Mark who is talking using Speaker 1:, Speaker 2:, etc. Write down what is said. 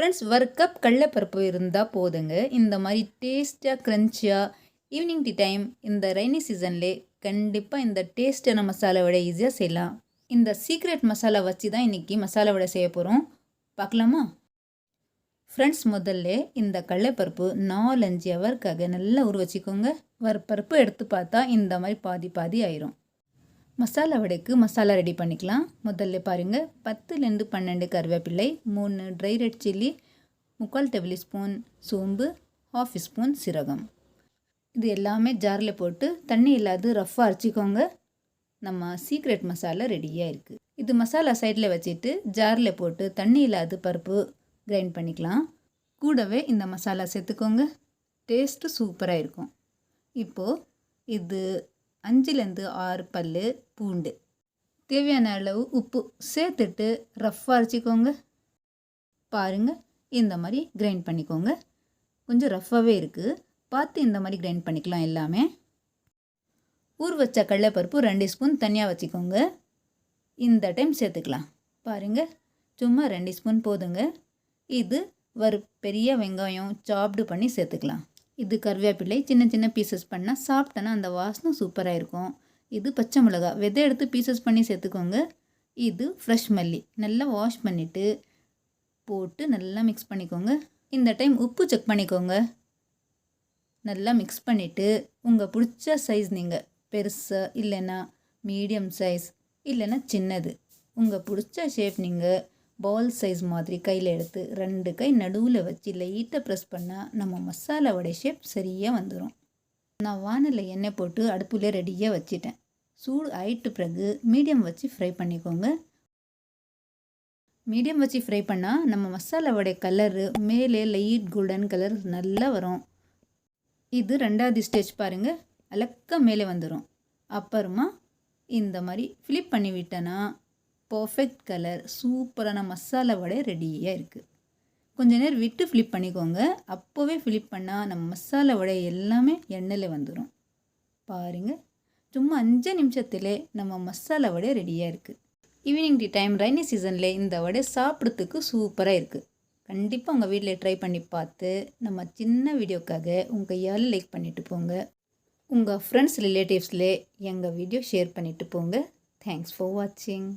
Speaker 1: Friends ஒரு cup கடலைப்பருப்பு இருந்தால் போதுங்க. இந்த மாதிரி டேஸ்ட்டாக க்ரன்ச்சியாக ஈவினிங் டி டைம் இந்த ரெய்னி சீசன்லே கண்டிப்பாக இந்த டேஸ்ட்டான மசாலா ஈஸியாக செய்யலாம். இந்த சீக்ரெட் மசாலா வச்சு தான் இன்றைக்கி மசாலா செய்ய போகிறோம் பார்க்கலாமா? ஃப்ரெண்ட்ஸ் முதல்ல இந்த கடலைப்பருப்பு நாலஞ்சு ஹவருக்காக நல்லா ஊற வச்சுக்கோங்க. பருப்பு எடுத்து பார்த்தா இந்த மாதிரி பாதி பாதி ஆயிரும். மசாலா வடைக்கு மசாலா ரெடி பண்ணிக்கலாம். முதல்ல பாருங்கள் பத்துலேருந்து பன்னெண்டு கருவேப்பிள்ளை மூணு ட்ரை ரெட் சில்லி முக்கால் டேபிள் ஸ்பூன் சோம்பு ஹாஃப் ஸ்பூன் சீரகம். இது எல்லாமே ஜாரில் போட்டு தண்ணி இல்லாத ரஃப்பாக அரைச்சிக்கோங்க. நம்ம சீக்ரெட் மசாலா ரெடியாக இருக்குது இது மசாலா சைடில் வச்சுட்டு ஜாரில் போட்டு தண்ணி இல்லாத பருப்பு கிரைண்ட் பண்ணிக்கலாம். கூடவே இந்த மசாலா சேர்த்துக்கோங்க. டேஸ்ட்டு சூப்பராக இருக்கும். இப்போது இது அஞ்சுலேருந்து ஆறு பல் பூண்டு. தேவையான அளவு உப்பு சேர்த்துட்டு ரஃப்பாக அரைச்சிக்கோங்க. பாருங்கள் இந்த மாதிரி கிரைண்ட் பண்ணிக்கோங்க. கொஞ்சம் ரஃப்பாகவே இருக்குது பார்த்து இந்த மாதிரி கிரைண்ட் பண்ணிக்கலாம் எல்லாமே. ஊர் வச்ச கடலைப்பருப்பு ரெண்டு ஸ்பூன் தனியாக வச்சுக்கோங்க. இந்த டைம் சேர்த்துக்கலாம். பாருங்கள் சும்மா ரெண்டு ஸ்பூன் போதுங்க. இது ஒரு பெரிய வெங்காயம் சாப்டு பண்ணி சேர்த்துக்கலாம். இது கருவேப்பிலை சின்ன சின்ன பீசஸ் பண்ணால் சாப்பிட்டோன்னா அந்த வாசனை சூப்பராக இருக்கும். இது பச்சை மிளகா விதை எடுத்து பீசஸ் பண்ணி சேர்த்துக்கோங்க. இது ஃப்ரெஷ் மல்லி. நல்லா வாஷ் பண்ணிவிட்டு போட்டு நல்லா மிக்ஸ் பண்ணிக்கோங்க. இந்த டைம் உப்பு செக் பண்ணிக்கோங்க. நல்லா மிக்ஸ் பண்ணிவிட்டு உங்கள் பிடிச்ச சைஸ் நீங்கள் பெருசாக இல்லைன்னா மீடியம் சைஸ் இல்லைன்னா சின்னது உங்கள் பிடிச்ச ஷேப் நீங்கள் பால் சைஸ் மாதிரி கையில் எடுத்து ரெண்டு கை நடுவில் வச்சு லைட்டாக ப்ரெஸ் பண்ணால் நம்ம மசாலா வடை ஷேப் சரியாக வந்துடும் நான் வானலில் எண்ணெய் போட்டு அடுப்பில் ரெடியாக வச்சுட்டேன். சூடு ஆயிட்டு பிறகு மீடியம் வச்சு ஃப்ரை பண்ணிக்கோங்க. மீடியம் வச்சு ஃப்ரை பண்ணால் நம்ம மசாலா வடை கலரு மேலே லைட் கோல்டன் கலர் நல்லா வரும். இது ரெண்டாவது ஸ்டேஜ் பாருங்கள் அலக்க மேலே வந்துடும் அப்புறமா இந்த மாதிரி ஃபிலிப் பண்ணி விட்டேன்னா பர்ஃபெக்ட் கலர் சூப்பரான மசாலா வடை ரெடியாக இருக்குது கொஞ்ச நேரம் விட்டு ஃப்ளிப் பண்ணிக்கோங்க. அப்போவே ஃப்ளிப் பண்ணால் நம்ம மசாலா வடை எல்லாமே எண்ணெயில் வந்துடும் பாருங்கள் சும்மா அஞ்சு நிமிஷத்துலே நம்ம மசாலா வடை ரெடியாக இருக்குது ஈவினிங் டி டைம் ரைனி சீசனில் இந்த வடை சாப்பிட்றதுக்கு சூப்பராக இருக்குது கண்டிப்பாக உங்கள் வீட்டில் ட்ரை பண்ணி பார்த்து நம்ம சின்ன வீடியோக்காக உங்கள் கையால் லைக் பண்ணிவிட்டு போங்க. உங்கள் ஃப்ரெண்ட்ஸ் ரிலேட்டிவ்ஸில் எங்கள் வீடியோ ஷேர் பண்ணிவிட்டு போங்க. தேங்க்ஸ் ஃபார் வாட்சிங்